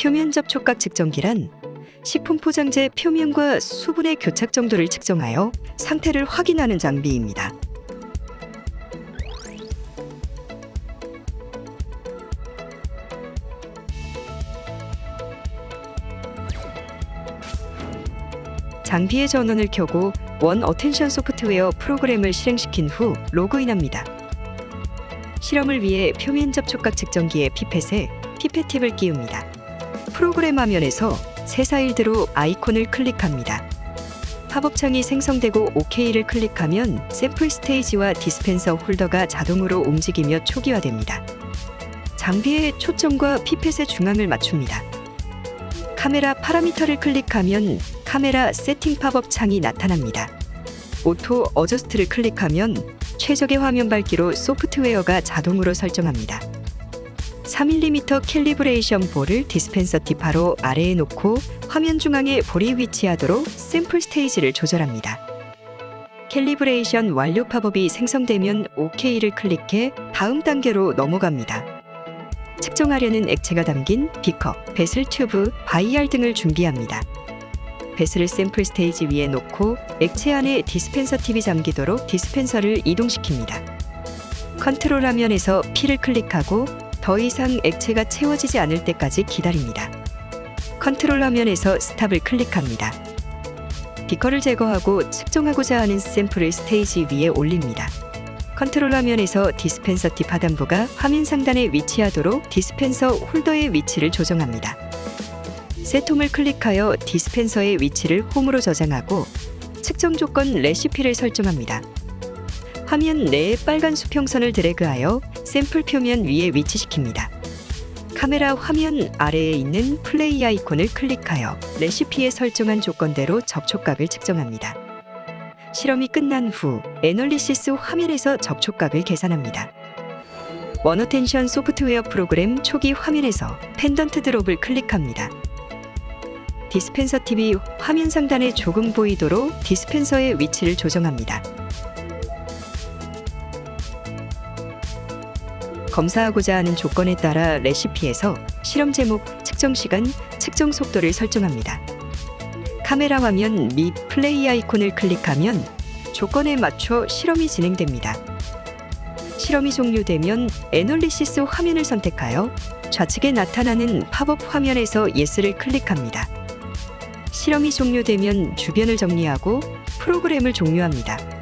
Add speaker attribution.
Speaker 1: 표면 접촉각 측정기란 식품 포장재 표면과 수분의 교착 정도를 측정하여 상태를 확인하는 장비입니다. 장비의 전원을 켜고 원 어텐션 소프트웨어 프로그램을 실행시킨 후 로그인합니다. 실험을 위해 표면 접촉각 측정기의 피펫에 피펫 팁을 끼웁니다. 프로그램 화면에서 새 사일드로 아이콘을 클릭합니다. 팝업창이 생성되고 OK를 클릭하면 샘플 스테이지와 디스펜서 홀더가 자동으로 움직이며 초기화됩니다. 장비의 초점과 피펫의 중앙을 맞춥니다. 카메라 파라미터를 클릭하면 카메라 세팅 팝업 창이 나타납니다. 오토 어저스트를 클릭하면 최적의 화면 밝기로 소프트웨어가 자동으로 설정합니다. 3mm 캘리브레이션 볼을 디스펜서 팁 바로 아래에 놓고 화면 중앙에 볼이 위치하도록 샘플 스테이지를 조절합니다. 캘리브레이션 완료 팝업이 생성되면 OK를 클릭해 다음 단계로 넘어갑니다. 측정하려는 액체가 담긴 비커, 베슬 튜브, 바이알 등을 준비합니다. 베슬을 샘플 스테이지 위에 놓고 액체 안에 디스펜서 팁이 잠기도록 디스펜서를 이동시킵니다. 컨트롤 화면에서 P를 클릭하고 더 이상 액체가 채워지지 않을 때까지 기다립니다. 컨트롤 화면에서 스탑을 클릭합니다. 비커를 제거하고 측정하고자 하는 샘플을 스테이지 위에 올립니다. 컨트롤 화면에서 디스펜서 팁 하단부가 화면 상단에 위치하도록 디스펜서 홀더의 위치를 조정합니다. 세 톰을 클릭하여 디스펜서의 위치를 홈으로 저장하고 측정 조건 레시피를 설정합니다. 화면 내에 빨간 수평선을 드래그하여 샘플 표면 위에 위치시킵니다. 카메라 화면 아래에 있는 플레이 아이콘을 클릭하여 레시피에 설정한 조건대로 접촉각을 측정합니다. 실험이 끝난 후 애널리시스 화면에서 접촉각을 계산합니다. 원어텐션 소프트웨어 프로그램 초기 화면에서 펜던트 드롭을 클릭합니다. 디스펜서 팁이 화면 상단에 조금 보이도록 디스펜서의 위치를 조정합니다. 검사하고자 하는 조건에 따라 레시피에서 실험 제목, 측정 시간, 측정 속도를 설정합니다. 카메라 화면 및 플레이 아이콘을 클릭하면 조건에 맞춰 실험이 진행됩니다. 실험이 종료되면 애널리시스 화면을 선택하여 좌측에 나타나는 팝업 화면에서 예스를 클릭합니다. 실험이 종료되면 주변을 정리하고 프로그램을 종료합니다.